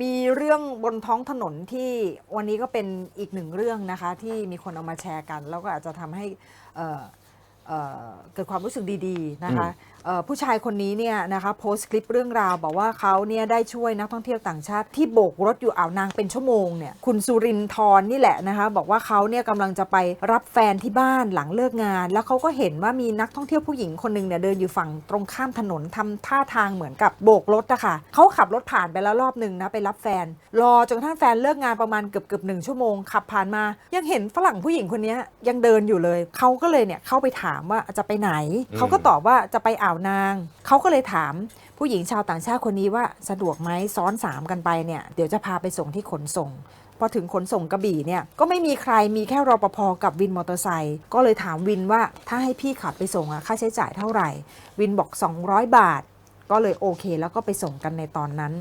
มีเรื่องบนท้องถนนที่วันนี้ก็เป็นอีกหนึ่งเรื่องนะคะที่มีคนเอามาแชร์กัน แล้วก็อาจจะทำให้เอ่อเอ่อเกิดความรู้สึกดี ๆ นะคะอ่อ ผู้ชายคนนี้เนี่ยนะคะโพสต์คลิปเรื่องราว บอกว่าเขาเนี่ยได้ช่วยนักท่องเที่ยวต่างชาติที่โบกรถอยู่อ่าวนางเป็นชั่วโมงเนี่ยคุณสุรินทร์นี่แหละนะคะบอกว่าเขาเนี่ยกำลังจะไปรับแฟนที่บ้านหลังเลิกงาน แล้วเขาก็เห็นว่ามีนักท่องเที่ยวผู้หญิงคนหนึ่งเนี่ยเดินอยู่ฝั่งตรงข้ามถนนทำท่าทางเหมือนกับโบกรถอะค่ะเขาขับรถผ่านไปแล้วรอบหนึ่งนะไปรับแฟน รอจนกระทั่งแฟนเลิกงานประมาณเกือบเกือบหนึ่งชั่วโมงขับผ่านมา ยังเห็นฝรั่งผู้หญิงคนนี้ยังเดินอยู่เลยเขาก็เลยเนี่ยเข้าไปถามว่าจะไปไหนเขาก็ตอบว่าจะไปอ่าวนาง เขาก็เลยถามผู้หญิงชาวต่างชาติคนนี้ว่าสะดวกไหมซ้อนสามกันไปเนี่ยเดี๋ยวจะพาไปส่งที่ขนส่ง พอถึงขนส่งกระบี่เนี่ยก็ไม่มีใครมีแค่รปภกับวินมอเตอร์ไซค์ก็เลยถามวินว่าถ้าให้พี่ขับไปส่งอะค่าใช้จ่ายเท่าไหร่ วินบอก 200 บาท ก็เลยโอเค แล้วก็ไปส่งกันในตอนนั้น